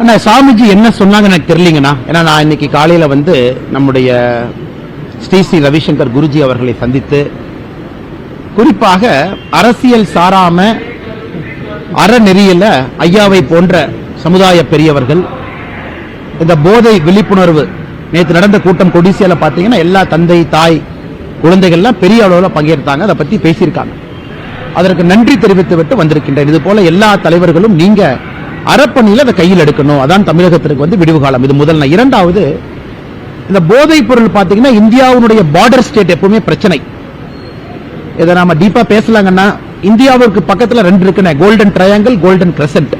அண்ணா சாமிஜி என்ன சொன்னாங்க எனக்கு தெரியலீங்கண்ணா. ஏன்னா நான் இன்னைக்கு காலையில வந்து நம்முடைய ஸ்ரீ ஸ்ரீ ரவிசங்கர் குருஜி அவர்களை சந்தித்து குறிப்பாக அரசியல் சாராம அறநெறியில ஐயாவை போன்ற சமுதாய பெரியவர்கள் இந்த போதை விழிப்புணர்வு நேற்று நடந்த கூட்டம் கொடிசியால பாத்தீங்கன்னா எல்லா தந்தை தாய் குழந்தைகள்லாம் பெரிய அளவில் பங்கேற்றாங்க. அதை பத்தி பேசியிருக்காங்க. அதற்கு நன்றி தெரிவித்து விட்டு வந்திருக்கின்றேன். இது போல எல்லா தலைவர்களும் நீங்க அறப்பணியில் அதை கையில் எடுக்கணும். அதான் தமிழகத்திற்கு வந்து விடிவு காலம். இது முதல் இரண்டாவது இந்த போதைப் பொருள் பார்த்தீங்கன்னா இந்தியாவுடைய பார்டர் ஸ்டேட் எப்பவுமே பிரச்சனை. இதை நாம டீப்பா பேசலாங்கன்னா இந்தியாவுக்கு பக்கத்துல ரெண்டு இருக்குண்ணே. கோல்டன் ட்ரையாங்கிள் கோல்டன் கிரசன்ட்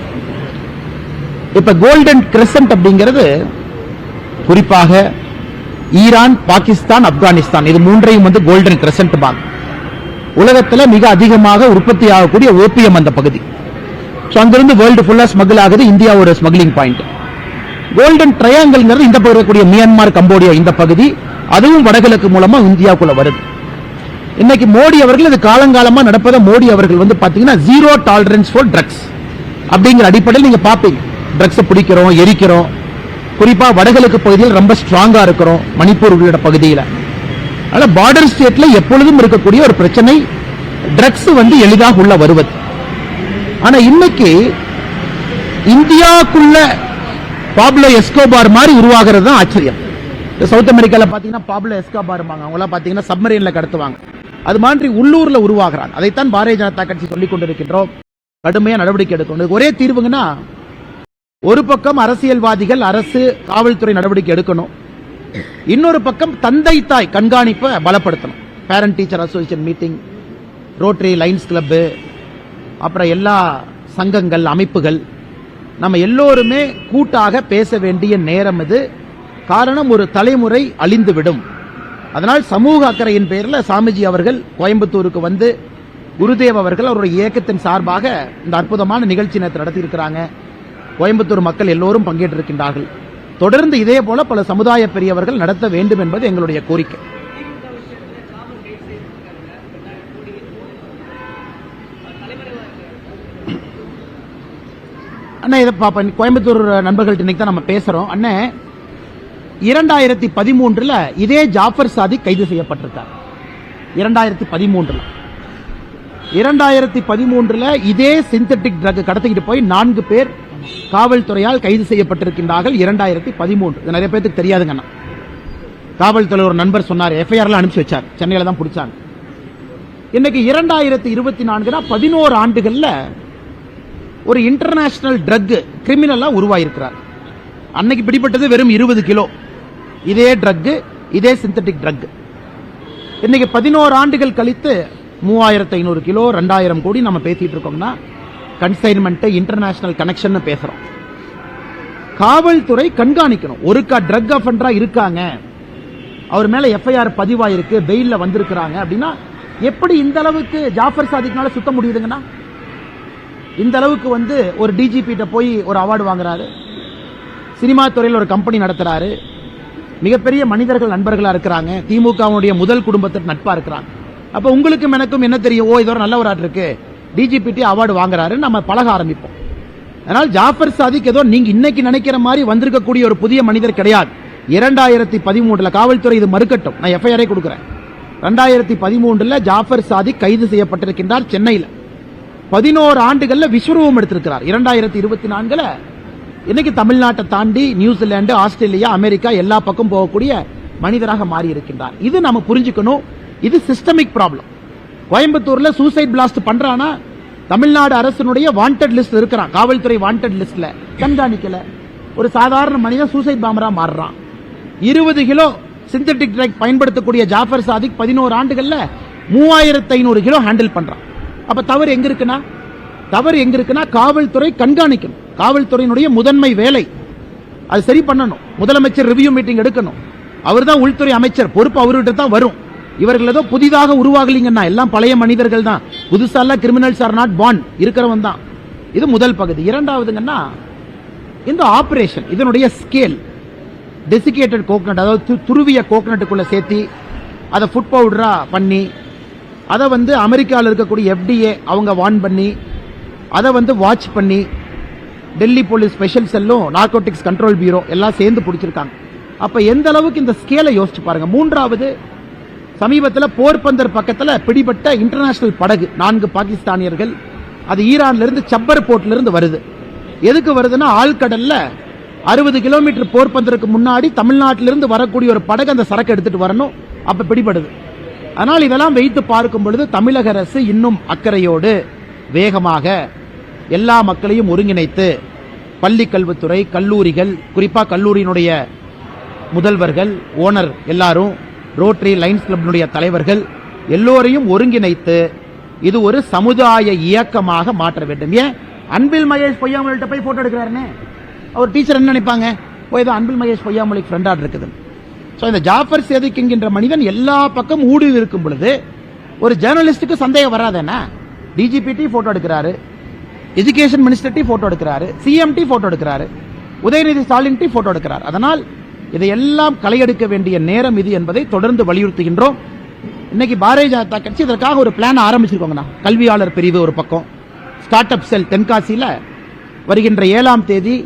இப்ப கோல்டன் கிரசன்ட் அப்படிங்கிறது குறிப்பாக ஈரான் பாகிஸ்தான் ஆப்கானிஸ்தான். இது மூன்றையும் வந்து கோல்டன் கிரசன்ட் பாங்க உலகத்துல மிக அதிகமாக உற்பத்தி ஆகக்கூடிய ஓபியம் அந்த பகுதி. ஸோ அங்கிருந்து வேர்ல்டு ஃபுல்லா ஸ்மகிள் ஆகுது. இந்தியா ஒரு ஸ்மக்லிங் பாயிண்ட் கோல்டன் ட்ரையாங்கிள்ங்கிறது இந்த பகுதி இருக்கக்கூடிய மியான்மர் கம்போடியா இந்த பகுதி. அதுவும் வடகிழக்கு மூலமா இந்தியாவுக்குள்ள வருது. இன்னைக்கு மோடி அவர்கள் இது காலங்காலமா நடப்பதை மோடி அவர்கள் வந்து பாத்தீங்கன்னா ஜீரோ டாலரன்ஸ் ஃபார் ட்ரக்ஸ் அப்படிங்கிற அடிப்படையில் நீங்க பாப்பீங்க ட்ரக்ஸ் பிடிக்கிறோம் எரிக்கிறோம். குறிப்பா வடகிழக்கு பகுதியில் ரொம்ப ஸ்ட்ராங்கா இருக்கிறோம். மணிப்பூர் உள்ளிட்ட பகுதியில. அதனால பார்டர் ஸ்டேட்ல எப்பொழுதும் இருக்கக்கூடிய ஒரு பிரச்சனை ட்ரக்ஸ் வந்து எளிதாக உள்ள வருவது. ஆனா இன்னைக்கு இந்தியாக்குள்ள பாப்லோ எஸ்கோபார் மாதிரி உருவாகிறது தான் ஆச்சரியம். இந்த சவுத் அமெரிக்கால பாத்தீங்கன்னா பாப்லோ எஸ்கோபார் அவங்களாம் பாத்தீங்கன்னா சப்மரீன்ல கடத்துவாங்க. அது மாதிரி உள்ளூர்ல உருவாகிறான் அதைத்தான் பாரதிய ஜனதா கட்சி சொல்லிக் கொண்டிருக்கின்றோம். கடுமையா நடவடிக்கை எடுக்கணும் ஒரே தீர்வுங்கன்னா ஒரு பக்கம் அரசியல்வாதிகள் அரசு காவல்துறை நடவடிக்கை எடுக்கணும். இன்னொரு பக்கம் தந்தை தாய் கண்காணிப்பை பலப்படுத்தணும். Parent teacher association meeting Rotary Lions Club அப்புறம் எல்லா சங்கங்கள் அமைப்புகள். நம்ம எல்லோருமே கூட்டாக பேச வேண்டிய நேரம் இது. காரணம் ஒரு தலைமுறை அழிந்துவிடும். அதனால் சமூக அக்கறையின் பெயரில் சாமிஜி அவர்கள் கோயம்புத்தூருக்கு வந்து குருதேவ் அவர்கள் அவருடைய இயக்கத்தின் சார்பாக இந்த அற்புதமான நிகழ்ச்சி நேரத்தை நடத்தியிருக்கிறாங்க. கோயம்புத்தூர் மக்கள் எல்லோரும் பங்கேற்றிருக்கின்றார்கள். தொடர்ந்து இதே போல பல சமுதாய பெரியவர்கள் நடத்த வேண்டும் என்பது எங்களுடைய கோரிக்கை. அண்ணா இதை பாப்பா கோயம்புத்தூர் நண்பர்கள்ட்ட இன்னைக்கு தான் நம்ம பேசுறோம். அண்ணே இரண்டாயிரத்தி பதிமூன்றுல இதே ஜாஃபர் சாதி கைது செய்யப்பட்டிருக்கார். இரண்டாயிரத்தி பதிமூன்றுல. இரண்டாயிரத்தி பதிமூன்றுல இதே சிந்தட்டிக் ட்ரக் கடத்திக்கிட்டு போய் நான்கு பேர் காவல்துறையால் கைது செய்யப்பட்டிருக்கின்றார்கள் இரண்டாயிரத்தி பதிமூன்று. இது நிறைய பேருக்கு தெரியாதுங்க காவல்துறை ஒரு நண்பர் சொன்னார் எஃப்ஐஆர்ல அனுப்பிச்சு வச்சார். சென்னையில் தான் பிடிச்சாங்க இன்னைக்கு இரண்டாயிரத்தி இருபத்தி நான்குனா பதினோரு ஆண்டுகளில் ஒரு இன்டர்நேஷனல் ட்ரக் கிரிமினலா உருவாயிருக்கிறார். அன்னைக்கு பிடிப்பட்டது வெறும் இருபது கிலோ. இதே ட்ரக் இதே சிந்தட்டிக் ட்ரக் இன்னைக்கு பதினோரு ஆண்டுகள் கழித்து மூவாயிரத்து ஐநூறு கிலோ ரெண்டாயிரம் கோடி நம்ம பேசிட்டு இருக்கோம்னா கன்சைன்மெண்ட் இன்டர்நேஷனல் கனெக்ஷன் பேசுறோம். காவல்துறை கண்காணிக்கணும். ஒருக்கா ட்ரக் அஃபண்டரா இருக்காங்க. அவர் மேல எஃப்ஐஆர் பதிவாயிருக்கு. பெயில்ல வந்திருக்கிறாங்க. அப்படின்னா எப்படி இந்த அளவுக்கு ஜாஃபர் சாதிக்னால சுத்த முடியுதுங்கன்னா? இந்த அளவுக்கு வந்து ஒரு டிஜிபிட்ட போய் ஒரு அவார்டு வாங்குறாரு. சினிமா துறையில் ஒரு கம்பெனி நடத்துறாரு. மிகப்பெரிய மனிதர்கள் நண்பர்களா இருக்கிறாங்க. திமுகவுடைய முதல் குடும்பத்திற்கு நட்பா இருக்கிறாங்க. அப்ப உங்களுக்கும் எனக்கும் என்ன தெரியும்? ஓ இதோட நல்ல ஒரு ஆட் இருக்கு. டிஜிபிடி அவார்டு வாங்குறாரு நம்ம பழக ஆரம்பிப்போம். அதனால் ஜாஃபர் சாதிக் ஏதோ நீங்க இன்னைக்கு நினைக்கிற மாதிரி வந்திருக்கக்கூடிய ஒரு புதிய மனிதர் கிடையாது. இரண்டாயிரத்தி பதிமூன்றுல காவல்துறை இது மறுக்கட்டும். நான் எஃப்ஐஆரே கொடுக்குறேன். ரெண்டாயிரத்தி பதிமூன்றுல ஜாஃபர் சாதிக் கைது செய்யப்பட்டிருக்கின்றார் சென்னையில். பதினோரு ஆண்டுகள்ல விஸ்வரூபம் எடுத்திருக்கிறார். இரண்டாயிரத்தி இருபத்தி நான்குல இன்னைக்கு தமிழ்நாட்டை தாண்டி நியூசிலாந்து ஆஸ்திரேலியா அமெரிக்கா எல்லா பக்கம் போகக்கூடிய மனிதராக மாறி இருக்கின்றார் இது நம்ம புரிஞ்சுக்கணும். இது சிஸ்டமிக் ப்ராப்ளம் கோயம்புத்தூர்ல சூசைட் பிளாஸ்ட் பண்றானா? தமிழ்நாடு அரசினுடைய வாண்டட் லிஸ்ட் இருக்கிறான். காவல்துறை வாண்டட் லிஸ்ட்ல கண்காணிக்கல. ஒரு சாதாரண மனிதன் சூசைட் பாம்பரா மாறுறான். இருபது கிலோ சிந்தட்டிக் ட்ரக் பயன்படுத்தக்கூடிய ஜாஃபர் சாதிக் பதினோரு ஆண்டுகள்ல மூவாயிரத்து ஐநூறு கிலோ ஹேண்டில் பண்றான். அப்ப தவறு எங்க இருக்குன்னா? தவறு எங்க இருக்குன்னா காவல்துறை கண்காணிக்கணும். காவல்துறையினுடைய முதன்மை வேலை. அது சரி பண்ணணும். முதலமைச்சர் ரிவ்யூ மீட்டிங் எடுக்கணும். அவர்தான் உள்துறை அமைச்சர். பொறுப்பு அவர்கிட்ட தான் வரும். இவர்கள் ஏதோ புதிதாக உருவாகலீங்கன்னா எல்லாம் பழைய மனிதர்கள் தான். புதுசாலாம் கிரிமினல்ஸ் ஆர் நாட் பான் இருக்கிறவன் தான். இது முதல் பகுதி. இரண்டாவதுங்கன்னா இந்த ஆப்ரேஷன் இதனுடைய ஸ்கேல் டெசிகேட்டட் கோக்னட் அதாவது து- துருவிய கோக்னட்டுக்குள்ளே சேர்த்தி அதை ஃபுட் பவுடராக பண்ணி அதை வந்து அமெரிக்காவில் இருக்கக்கூடிய எஃப்டிஏ அவங்க வான் பண்ணி அதை வந்து வாட்ச் பண்ணி டெல்லி போலீஸ் ஸ்பெஷல் செல்லும் நார்கோட்டிக்ஸ் கண்ட்ரோல் பியூரோ எல்லாம் சேர்ந்து பிடிச்சிருக்காங்க. அப்போ எந்த அளவுக்கு இந்த ஸ்கேலை யோசிச்சு பாருங்கள் மூன்றாவது சமீபத்தில் போர்பந்தர் பக்கத்தில் பிடிபட்ட இன்டர்நேஷனல் படகு நான்கு பாகிஸ்தானியர்கள். அது ஈரான்லேருந்து சப்பர் போர்ட்லேருந்து வருது. எதுக்கு வருதுன்னா ஆழ்கடலில் அறுபது கிலோமீட்டர் போர்பந்தருக்கு முன்னாடி தமிழ்நாட்டிலிருந்து வரக்கூடிய ஒரு படகு அந்த சரக்கு எடுத்துகிட்டு வரணும். அப்போ பிடிபடுது. ஆனால் இதெல்லாம் வைத்து பார்க்கும் பொழுது தமிழக அரசு இன்னும் அக்கறையோடு வேகமாக எல்லா மக்களையும் ஒருங்கிணைத்து பள்ளி கல்வித்துறை கல்லூரிகள் குறிப்பாக கல்லூரியினுடைய முதல்வர்கள் ஓனர் எல்லாரும் ரோட்டரி லைன்ஸ் கிளப்பினுடைய தலைவர்கள் எல்லோரையும் ஒருங்கிணைத்து இது ஒரு சமுதாய இயக்கமாக மாற்ற வேண்டும். ஏன்? அன்பில் மகேஷ் பொய்யாமொழிகிட்ட போய் போட்டோ எடுக்கிறாருன்னு அவர் டீச்சர் என்ன நினைப்பாங்க? ஓ ஏதோ அன்பில் மகேஷ் பொய்யாமொழிக்கு ஃப்ரெண்டாக இருக்குது. ஸோ இந்த ஜாஃபர் சேதிக் என்கின்ற மனிதன் எல்லா பக்கம் ஊடி இருக்கும் பொழுது ஒரு ஜேர்னலிஸ்ட்டுக்கு சந்தேகம் வராதேனா டிஜிபிடி ஃபோட்டோ எடுக்கிறாரு. எஜுகேஷன் மினிஸ்டர் ஃபோட்டோ எடுக்கிறாரு. சிஎம்டி ஃபோட்டோ எடுக்கிறாரு. உதயநிதி ஸ்டாலின் டி ஃபோட்டோ எடுக்கிறார். அதனால் இதையெல்லாம் களையெடுக்க வேண்டிய நேரம் இது என்பதை தொடர்ந்து வலியுறுத்துகின்றோம். இன்னைக்கு பாரதிய ஜனதா கட்சி இதற்காக ஒரு பிளான் ஆரம்பிச்சிருக்கோங்கண்ணா. கல்வியாளர் பிரிவு ஒரு பக்கம். ஸ்டார்ட் அப் செல் தென்காசியில் வருகின்ற ஏழாம் தேதி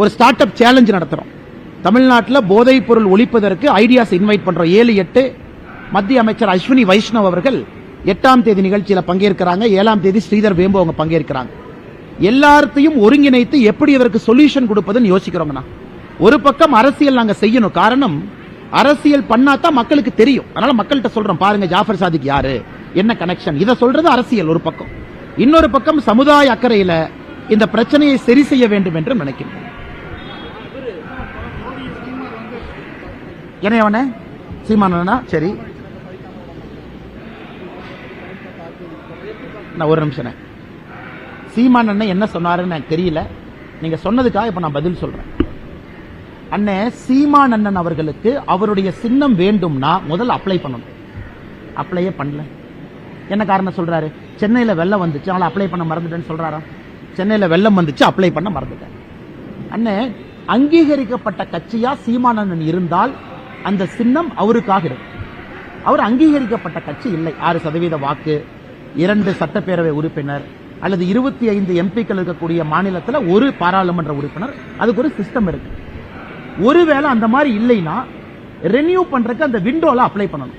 ஒரு ஸ்டார்ட் அப் சேலஞ்ச் நடத்துகிறோம் தமிழ்நாட்டில் போதைப் பொருள் ஒழிப்பதற்கு ஐடியாஸ் இன்வைட் பண்ணுறோம் ஏழு எட்டு. மத்திய அமைச்சர் அஸ்வினி வைஷ்ணவ் அவர்கள் எட்டாம் தேதி நிகழ்ச்சியில் பங்கேற்கிறாங்க. ஏழாம் தேதி ஸ்ரீதர் வேம்பு அவங்க பங்கேற்கிறாங்க. எல்லாத்தையும் ஒருங்கிணைத்து எப்படி இதற்கு சொல்யூஷன் கொடுப்பதுன்னு யோசிக்கிறோங்கண்ணா. ஒரு பக்கம் அரசியல் நாங்க செய்யணும். காரணம் அரசியல் பண்ணாதான் மக்களுக்கு தெரியும். அதனால மக்கள்கிட்ட சொல்றோம் பாருங்க ஜாஃபர் சாதிக் யாரு? என்ன கனெக்ஷன் இதை சொல்றது அரசியல் ஒரு பக்கம். இன்னொரு பக்கம் சமுதாய அக்கறையில இந்த பிரச்சனையை சரி செய்ய வேண்டும் என்று நினைக்கிறேன். என்ன அவனே சரி. நான் ஒரு நிமிஷம் சீமான் அண்ணன் என்ன சொன்னாருன்னு எனக்கு தெரியல. நீங்க சொன்னதுக்காக இப்ப நான் பதில் சொல்றேன். அண்ணே சீமான் அண்ணன் அவர்களுக்கு அவருடைய சின்னம் வேண்டும்னா முதல்ல அப்ளை பண்ணணும். அப்ளையே பண்ணல. என்ன காரணம் சொல்றாரு? சென்னையில் வெள்ளம் வந்துச்சு அவளை அப்ளை பண்ண மறந்துட்டேன்னு சொல்றாரா? சென்னையில் வெள்ளம் வந்துச்சு அப்ளை பண்ண மறந்துட்டேன். அண்ணன் அங்கீகரிக்கப்பட்ட கட்சியா சீமானந்தன் இருந்தால் அந்த சின்னம் அவருக்காக இருக்கும் அவர் அங்கீகரிக்கப்பட்ட கட்சி இல்லை. ஆறு சதவீத வாக்கு இரண்டு சட்டப்பேரவை உறுப்பினர் அல்லது இருபத்தி ஐந்து எம்பிக்கள் இருக்கக்கூடிய மாநிலத்தில் ஒரு பாராளுமன்ற உறுப்பினர் அதுக்கு ஒரு சிஸ்டம் இருக்கு. ஒருவேளை அந்த மாதிரி இல்லைன்னா ரெனியூ பண்றதுக்கு அந்த விண்டோல அப்ளை பண்ணணும்.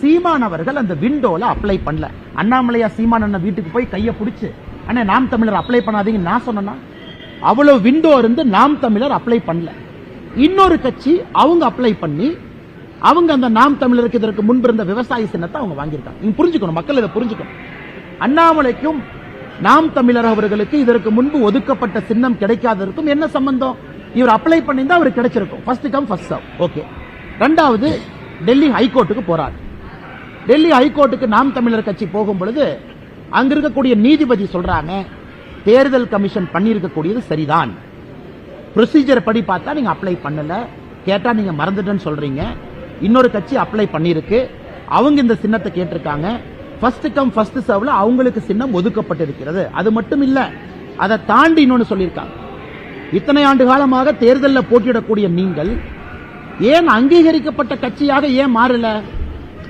சீமான் அவர்கள் அந்த விண்டோல அப்ளை பண்ணல. அண்ணாமலையா சீமான் அண்ணன் வீட்டுக்கு போய் கையை பிடிச்சு அண்ணே நாம் தமிழர் அப்ளை பண்ணாதீங்கன்னு நான் சொன்னேன்னா? அவ்வளவு விண்டோ இருந்து நாம் தமிழர் அப்ளை பண்ணல. இன்னொரு கட்சி அவங்க அப்ளை பண்ணி அவங்க அந்த நாம் தமிழருக்கு இதற்கு முன்பு இருந்த விவசாய சின்னத்தை அவங்க வாங்கியிருக்காங்க. நீங்க புரிஞ்சுக்கணும் மக்கள் இதை புரிஞ்சுக்கணும். அண்ணாமலைக்கும் நாம் தமிழர் அவர்களுக்கு இதற்கு முன்பு ஒதுக்கப்பட்ட சின்னம் கிடைக்காததற்கும் என்ன சம்பந்தம்? இவர் அப்ளை பண்ணியிருந்தா அவர் கிடைச்சிருக்கும். First come first serve okay ரெண்டாவது டெல்லி ஹைகோர்ட்டுக்கு போறார். டெல்லி ஹைகோர்ட்டுக்கு நாம் தமிழர் கட்சி போகும் பொழுது அங்க இருக்கக்கூடிய நீதிபதி சொல்றாங்க தேர்தல் கமிஷன் பண்ணியிருக்கக்கூடியது சரிதான். ப்ரொசீஜர் படி பார்த்தா நீங்க அப்ளை பண்ணல. கேட்டா நீங்க மறந்துட்டேன்னு சொல்றீங்க. இன்னொரு கட்சி அப்ளை பண்ணியிருக்கு. அவங்க இந்த சின்னத்தை கேட்டிருக்காங்க. ஃபர்ஸ்ட் கம் ஃபர்ஸ்ட் சர்வ்ல அவங்களுக்கு சின்னம் ஒதுக்கப்பட்டிருக்கிறது. அது மட்டும் இல்ல அதை தாண்டி இன்னொன்னு சொல்லியிருக்காங்க. இத்தனை ஆண்டு காலமாக தேர்தலில் போட்டியிடக்கூடிய நீங்கள் ஏன் அங்கீகரிக்கப்பட்ட கட்சியாக ஏன் மாறல?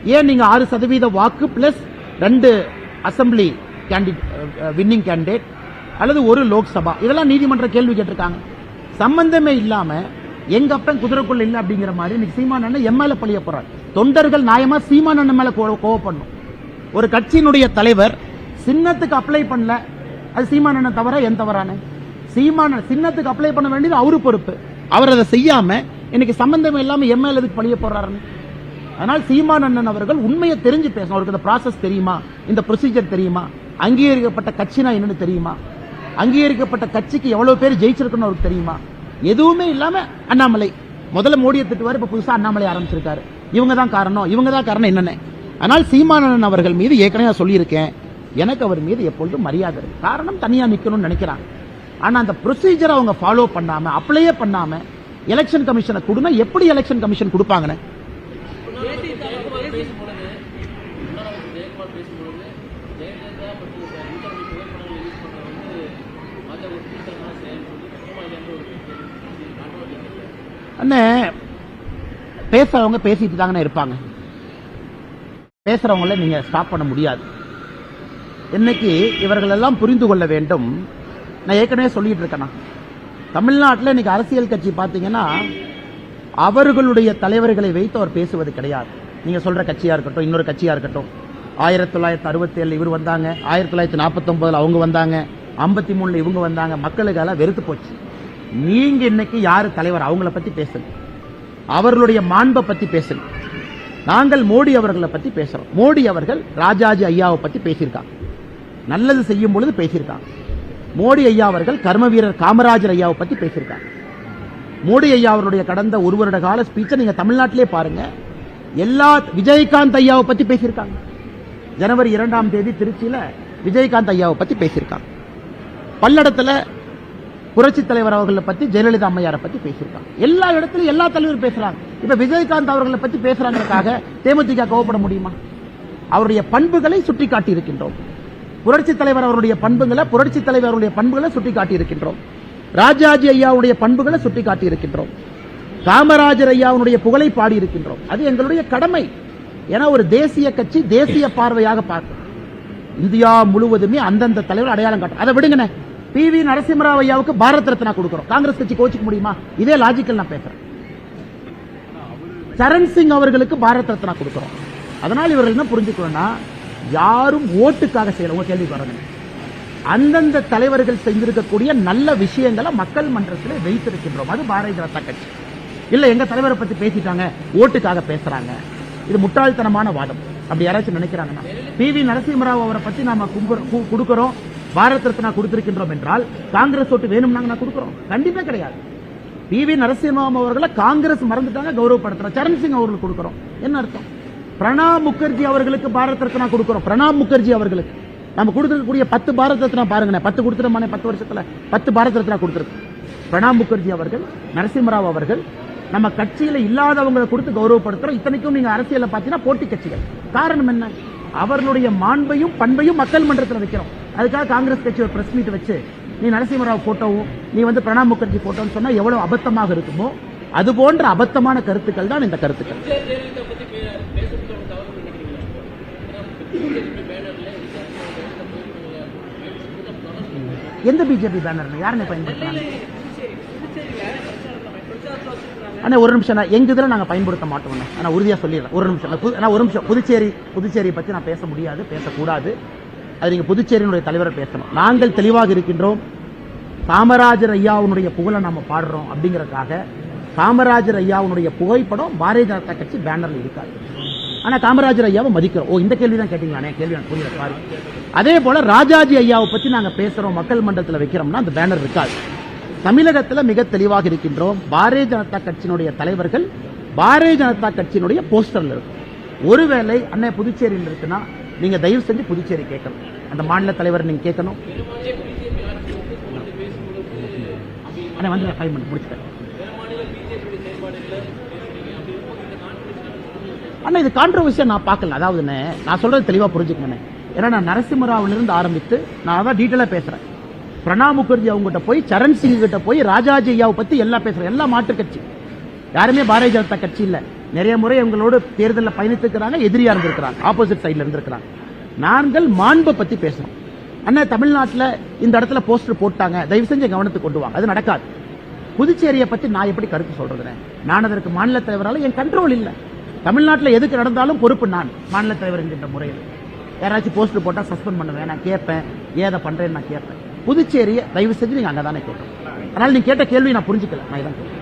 ஏன் நீங்க ஆறு சதவீத வாக்கு பிளஸ் ரெண்டு அசம்பிளி வின்னிங் கேண்டிடேட் அல்லது ஒரு லோக்சபா? இதெல்லாம் நீதிமன்ற கேள்வி கேட்டிருக்காங்க. சம்பந்தமே இல்லாம எங்க அப்பன் குதிரைக்குள்ள இல்லை அப்படிங்கிற மாதிரி இன்னைக்கு சீமான் அண்ணன் என் மேல பழிய போறார். தொண்டர்கள் நியாயமா சீமான் அண்ணன் மேல கோ- கோவப்படணும். ஒரு கட்சியினுடைய தலைவர் சின்னத்துக்கு அப்ளை பண்ணல. அது சீமான் அண்ணன் தவறா என் தவறானே? சீமான சின்னத்துக்கு அப்ளை பண்ண வேண்டியது அவரு பொறுப்பு. அவர் அதை செய்யாம இன்னைக்கு சம்பந்தம் இல்லாம எம்எல்ஏ எதுக்கு பழிய போறாருன்னு அதனால் சீமான் அண்ணன் அவர்கள் உண்மையை தெரிஞ்சு பேசணும். அவருக்கு இந்த ப்ராசஸ் தெரியுமா? இந்த ப்ரொசீஜர் தெரியுமா? அங்கீகரிக்கப்பட்ட கட்சினா என்னன்னு தெரியுமா? அங்கீகரிக்கப்பட்ட கட்சிக்கு எவ்வளவு பேர் ஜெயிச்சிருக்குன்னு அவருக்கு தெரியுமா? எதுவுமே இல்லாம அண்ணாமலை. முதல்ல மோடியை திட்டுவார் இப்ப புதுசா அண்ணாமலை ஆரம்பிச்சிருக்காரு. இவங்க தான் காரணம். இவங்க தான் காரணம் என்னென்ன. ஆனால் சீமானன் அவர்கள் மீது ஏற்கனவே சொல்லியிருக்கேன். எனக்கு அவர் மீது எப்பொழுதும் மரியாதை இருக்கு. காரணம் தனியா நிக்கணும்னு நினைக்கிறாங்க. ஆனா அந்த ப்ரொசீஜர் அவங்க ஃபாலோ பண்ணாம அப்ளையே பண்ணாம எலெக்ஷன் கமிஷனை கொடுனா எப்படி எலெக்ஷன் கமிஷன் கொடுப்பாங்கன்னு? அண்ணே பேசுறவங்க பேசிட்டு தாங்கண்ணே இருப்பாங்க. பேசுறவங்கள நீங்க ஸ்டாப் பண்ண முடியாது. இன்னைக்கு இவர்கள் எல்லாம் புரிந்து கொள்ள வேண்டும் நான் ஏற்கனவே சொல்லிட்டு இருக்கேனா? தமிழ்நாட்டில் இன்னைக்கு அரசியல் கட்சி பார்த்தீங்கன்னா அவர்களுடைய தலைவர்களை வைத்து அவர் பேசுவது கிடையாது. நீங்க சொல்ற கட்சியா இருக்கட்டும் இன்னொரு கட்சியா இருக்கட்டும். ஆயிரத்தி தொள்ளாயிரத்தி அறுபத்தி ஏழுல இவர் வந்தாங்க ஆயிரத்தி தொள்ளாயிரத்தி நாற்பத்தி அவங்க வந்தாங்க ஐம்பத்தி மூணுல இவங்க வந்தாங்க மக்களுக்கு எல்லாம் வெறுத்து போச்சு. நீங்க இன்னைக்கு யாரு தலைவர்? அவங்கள பத்தி பேசுங்க. அவர்களுடைய மாண்பை பத்தி பேசுங்க. நாங்கள் மோடி அவர்களை பத்தி பேசுறோம். மோடி அவர்கள் ராஜாஜி ஐயாவை பத்தி பேசியிருக்காங்க. நல்லது செய்யும் பொழுது பேசியிருக்காங்க. மோடி ஐயா அவர்கள் கர்ம வீரர் காமராஜர் ஐயாவை பற்றி பேசியிருக்காங்க மோடி ஐயா அவருடைய கடந்த ஒரு வருட கால ஸ்பீச்சை நீங்கள் தமிழ்நாட்டிலே பாருங்க. எல்லா விஜயகாந்த் ஐயாவை பத்தி பேசியிருக்காங்க. ஜனவரி இரண்டாம் தேதி திருச்சியில விஜயகாந்த் ஐயாவை பத்தி பேசியிருக்காங்க. பல்லடத்துல புரட்சி தலைவர் அவர்களை பற்றி ஜெயலலிதா அம்மையாரை பற்றி பேசியிருக்காங்க. எல்லா இடத்துலயும் எல்லா தலைவரும் பேசுறாங்க. இப்ப விஜயகாந்த் அவர்களை பற்றி பேசுறாங்கிறதுக்காக தேமுதிக கோவப்பட முடியுமா? அவருடைய பண்புகளை சுட்டிக்காட்டி இருக்கின்றோம். புரட்சி தலைவர் அவருடைய பண்புகளை புரட்சி தலைவர் அவருடைய பண்புகளை சுட்டிக்காட்டி இருக்கின்றோம் ராஜாஜி ஐயாவுடைய பண்புகளை சுட்டி இருக்கின்றோம் காமராஜர் ஐயாவுடைய புகழை பாடி இருக்கின்றோம் அது எங்களுடைய கடமை. ஏன்னா ஒரு தேசிய கட்சி தேசிய பார்வையாக பார்க்கும். இந்தியா முழுவதுமே அந்தந்த தலைவர் அடையாளம் காட்டும். அதை விடுங்கண்ணே. பி வி நரசிம்மராவ் ஐயாவுக்கு பாரத் ரத்னா கொடுக்கிறோம். காங்கிரஸ் கட்சி கோச்சிக்க முடியுமா? இதே லாஜிக்கல் நான் பேசுறேன். சரண் சிங் அவர்களுக்கு பாரத் ரத்னா கொடுக்கிறோம். அதனால் இவர்கள் என்ன புரிஞ்சுக்கணும்னா யாரும் ஓட்டுக்காக செய்யல. உங்க கேள்வி வரணும் அந்தந்த தலைவர்கள் செஞ்சிருக்கக்கூடிய நல்ல விஷயங்களை மக்கள் மன்றத்தில் வைத்திருக்கின்றோம். அது பாரதிய ஜனதா கட்சி. இல்ல எங்க தலைவரை பத்தி பேசிட்டாங்க. ஓட்டுக்காக பேசுறாங்க. இது முட்டாள்தனமான வாதம். அப்படி யாராச்சும் நினைக்கிறாங்கன்னா. பி. வி. நரசிம்மராவ் அவரை பத்தி நாம கும்புற- கு- கொடுக்கிறோம். பாரத் ரத்னா கொடுத்திருக்கின்றோம் என்றால் காங்கிரஸ் ஓட்டு வேணும்னாங்க கொடுக்கிறோம். கண்டிப்பா கிடையாது. பி. வி. நரசிம்மராவ் அவர்களை காங்கிரஸ் மறந்துட்டாங்க கௌரவப்படுத்துறோம். சரண் சிங் அவர்களுக்கு கொடுக்கிறோம். என்ன அர்த்தம்? பிரணாப் முகர்ஜி அவர்களுக்கு பாரத் ரத்னா கொடுக்கிறோம். பிரணாப் முகர்ஜி அவர்களுக்கு. நம்ம கொடுத்துருக்கக்கூடிய பத்து பாரத் ரத்னா பாருங்க பத்து கொடுத்துட்டோமானே பத்து வருஷத்துல. பத்து பாரத் ரத்னா கொடுத்துருக்கு. பிரணாப் முகர்ஜி அவர்கள் நரசிம்மராவ் அவர்கள் நம்ம கட்சியில இல்லாதவங்களை கொடுத்து கௌரவப்படுத்துறோம். இத்தனைக்கும் நீங்க அரசியல பாத்தீங்கன்னா போட்டி கட்சிகள். காரணம் என்ன? அவர்களுடைய மாண்பையும் பண்பையும் மக்கள் மன்றத்தில் வைக்கிறோம். அதுக்காக காங்கிரஸ் கட்சி ஒரு பிரஸ் மீட் வச்சு நீ நரசிம்மராவ் போட்டோவும் நீ வந்து பிரணாப் முகர்ஜி போட்டோன்னு சொன்னா எவ்வளவு அபத்தமாக இருக்குமோ அது போன்ற அபத்தமான கருத்துக்கள் தான் இந்த கருத்துக்கள் ஜெயலலிதா பத்தி பே- பேசுறது ஒரு தவறு நினைக்கிறீங்களா பிஜேபி பேனர்ல எந்த பிஜேபி பேனர் யாருன்னு பயன்படுத்துறாங்க? புதுச்சேரி ஒரு நிமிஷம் நான் எங்க இதில் நாங்கள் பயன்படுத்த மாட்டோம் நான் உறுதியாக சொல்லிடுறேன். ஒரு நிமிஷம் நான் ஒரு நிமிஷம் புதுச்சேரி புதுச்சேரியை பற்றி நான் பேச முடியாது பேசக்கூடாது. அது நீங்கள் புதுச்சேரியினுடைய தலைவரை பேசணும். நாங்கள் தெளிவாக இருக்கின்றோம். காமராஜர் ஐயாவுடைய புகழை நாம பாடுறோம் அப்படிங்கறதுக்காக காமராஜர் ஐயாவுடைய புகைப்படம் பாரதிய ஜனதா கட்சி பேனர்ல இருக்காது. ஆனா காமராஜர் ஐயாவை மதிக்கிறோம். ஓ இந்த கேள்வி தான் கேட்டீங்களானே கேள்வி எனக்கு புரியல சாரி அதே போல ராஜாஜி ஐயாவை பத்தி நாங்க பேசுறோம் மக்கள் மன்றத்தில் வைக்கிறோம்னா அந்த பேனர் இருக்காது. தமிழகத்துல மிக தெளிவாக இருக்கின்றோம் பாரதிய ஜனதா கட்சியினுடைய தலைவர்கள் பாரதிய ஜனதா கட்சியினுடைய போஸ்டர்ல இருக்கும். ஒருவேளை அன்னை புதுச்சேரியில் இருக்குன்னா நீங்க தயவு செஞ்சு புதுச்சேரி கேட்கணும். அந்த மாநில தலைவர் நீங்க கேட்கணும். அண்ணே வந்து ஃபைவ் மினிட் அண்ணா இது கான்ட்ரவர்சியா நான் பார்க்கல. அதாவதுண்ணே நான் சொல்றது தெளிவா புரிஞ்சுக்கணும். ஏன்னா நான் நரசிம்மராவிலிருந்து ஆரம்பித்து நான் அதான் டீட்டெயிலா பேசுறேன். பிரணாப் முகர்ஜி அவங்ககிட்ட போய் சரண் சிங் கிட்ட போய் ராஜாஜி ஐயாவை பத்தி எல்லாம் பேசுறேன். எல்லா மாற்று கட்சி. யாருமே பாரதிய ஜனதா கட்சி இல்ல. நிறைய முறை அவங்களோட தேர்தலில் பயணித்துக்கிறாங்க எதிரியா இருந்திருக்கிறாங்க ஆப்போசிட் சைடுல இருந்திருக்கிறாங்க. நாங்கள் மாண்பை பத்தி பேசுறோம். அண்ணா தமிழ்நாட்டில் இந்த இடத்துல போஸ்டர் போட்டாங்க. தயவு செஞ்சு கவனத்துக்கு கொண்டு வாங்க. அது நடக்காது. புதுச்சேரியை பத்தி நான் எப்படி கருத்து சொல்றதுனே. நான் அதற்கு மாநில தலைவரால் என் கண்ட்ரோல் இல்லை. தமிழ்நாட்டில் எதுக்கு நடந்தாலும் பொறுப்பு நான் மாநில தலைவர் என்கின்ற முறையில். யாராச்சும் போஸ்ட் போட்டால் சஸ்பெண்ட் பண்ணுவேன். நான் கேட்பேன். ஏதை பண்றேன்னு நான் கேட்பேன். புதுச்சேரியை தயவு செஞ்சு நீங்க அங்கதானே கேட்டோம் அதனால் நீ கேட்ட கேள்வி நான் புரிஞ்சுக்கல. நான் இதான் கேட்டேன்.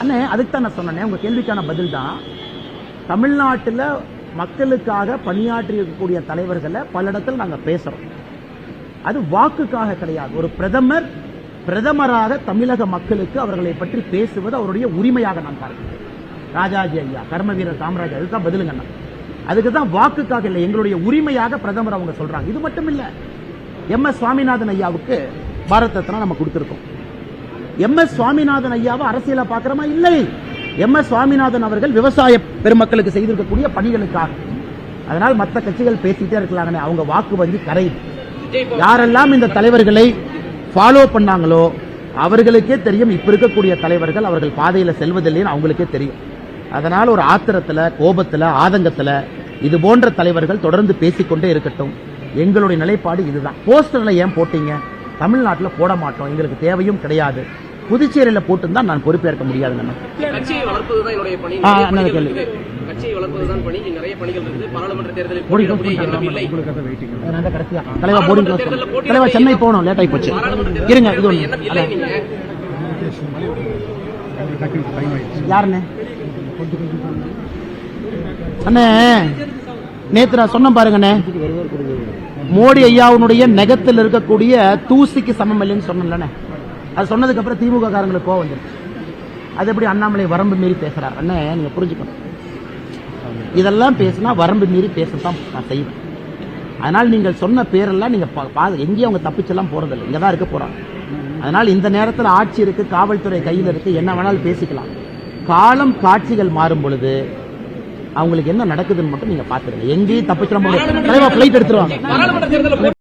அண்ணே அதுக்கு தான் நான் சொன்னேன் உங்க கேள்விக்கான பதில் தான். தமிழ்நாட்டில் மக்களுக்காக பணியாற்றி இருக்கக்கூடிய தலைவர்களை பல இடத்துல நாங்கள் பேசுறோம். அது வாக்குக்காக கிடையாது. ஒரு பிரதமர் பிரதமராக தமிழக மக்களுக்கு அவர்களை பற்றி பேசுவது அவருடைய உரிமையாக நான் பார்க்கிறேன். ராஜாஜி ஐயா கர்மவீரர் காமராஜ் அதுதான் பதிலுங்க அதுக்கு தான் வாக்குக்காக இல்லை எங்களுடைய உரிமையாக பிரதமர் அவங்க சொல்றாங்க. இது மட்டும் இல்ல எம் எஸ் சுவாமிநாதன் ஐயாவுக்கு பாரத் ரத்னா நம்ம கொடுத்திருக்கோம். எம் எஸ் சுவாமிநாதன் ஐயாவை அரசியல பார்க்கிறோமா இல்லை. எம் எஸ் சுவாமிநாதன் அவர்கள் விவசாய பெருமக்களுக்கு செய்திருக்கக்கூடிய பணிகளுக்காக. அதனால் மற்ற கட்சிகள் பேசிட்டே இருக்கலாங்கண்ணே. அவங்க வாக்கு வந்து கரையுது யாரெல்லாம் இந்த தலைவர்களை ஃபாலோ பண்ணாங்களோ அவர்களுக்கே தெரியும் இப்ப இருக்கக்கூடிய தலைவர்கள் அவர்கள் பாதையில செல்வதில்லைன்னு அவங்களுக்கே தெரியும். அதனால ஒரு ஆத்திரத்துல கோபத்துல ஆதங்கத்துல இது போன்ற தலைவர்கள் தொடர்ந்து பேசிக்கொண்டே இருக்கட்டும். எங்களுடைய நிலைப்பாடு இதுதான். போஸ்டர்ல ஏன் போட்டீங்க? தமிழ்நாட்டுல போட மாட்டோம். எங்களுக்கு தேவையும் கிடையாது. புதுச்சேரியில போட்டுதான் நான் பொறுப்பேற்க முடியாதுங்க கட்சியை வளர்ப்பதுதான் பணி. நிறைய பணிகள். இருக்குது. பாராளுமன்ற தேர்தலில் சென்னை போகணும். லேட் ஆகி போச்சு. இருங்க இது யாருண்ணே அண்ணே நேத்து நான் சொன்ன பாருங்கண்ணே. மோடி ஐயாவுடைய நெகத்தில் இருக்கக்கூடிய தூசிக்கு சமம் இல்லைன்னு சொன்னேன்லண்ணே. அது சொன்னதுக்கு அப்புறம் திமுக காரங்களுக்கு கோவம் வந்துருச்சு. அது எப்படி அண்ணாமலை வரம்பு மீறி பேசுறார்? அண்ணே நீங்க புரிஞ்சுக்கணும். இதெல்லாம் பேசினா வரம்பு மீறி பேசத்தான் நான் செய்வேன். அதனால் நீங்கள் சொன்ன பேரெல்லாம் நீங்கள் பா- பா- எங்கேயும் அவங்க தப்பிச்செல்லாம் போகிறதில்லை இங்கே தான் இருக்க போகிறாங்க அதனால் இந்த நேரத்தில் ஆட்சி இருக்கு காவல்துறை கையில் இருக்குது என்ன வேணாலும் பேசிக்கலாம். காலம் காட்சிகள் மாறும் பொழுது அவங்களுக்கு என்ன நடக்குதுன்னு மட்டும் நீங்கள் பார்த்துருங்க எங்கேயும் தப்பிச்சிட முடியாது. தலைவா பிளைட் எடுத்துருவாங்க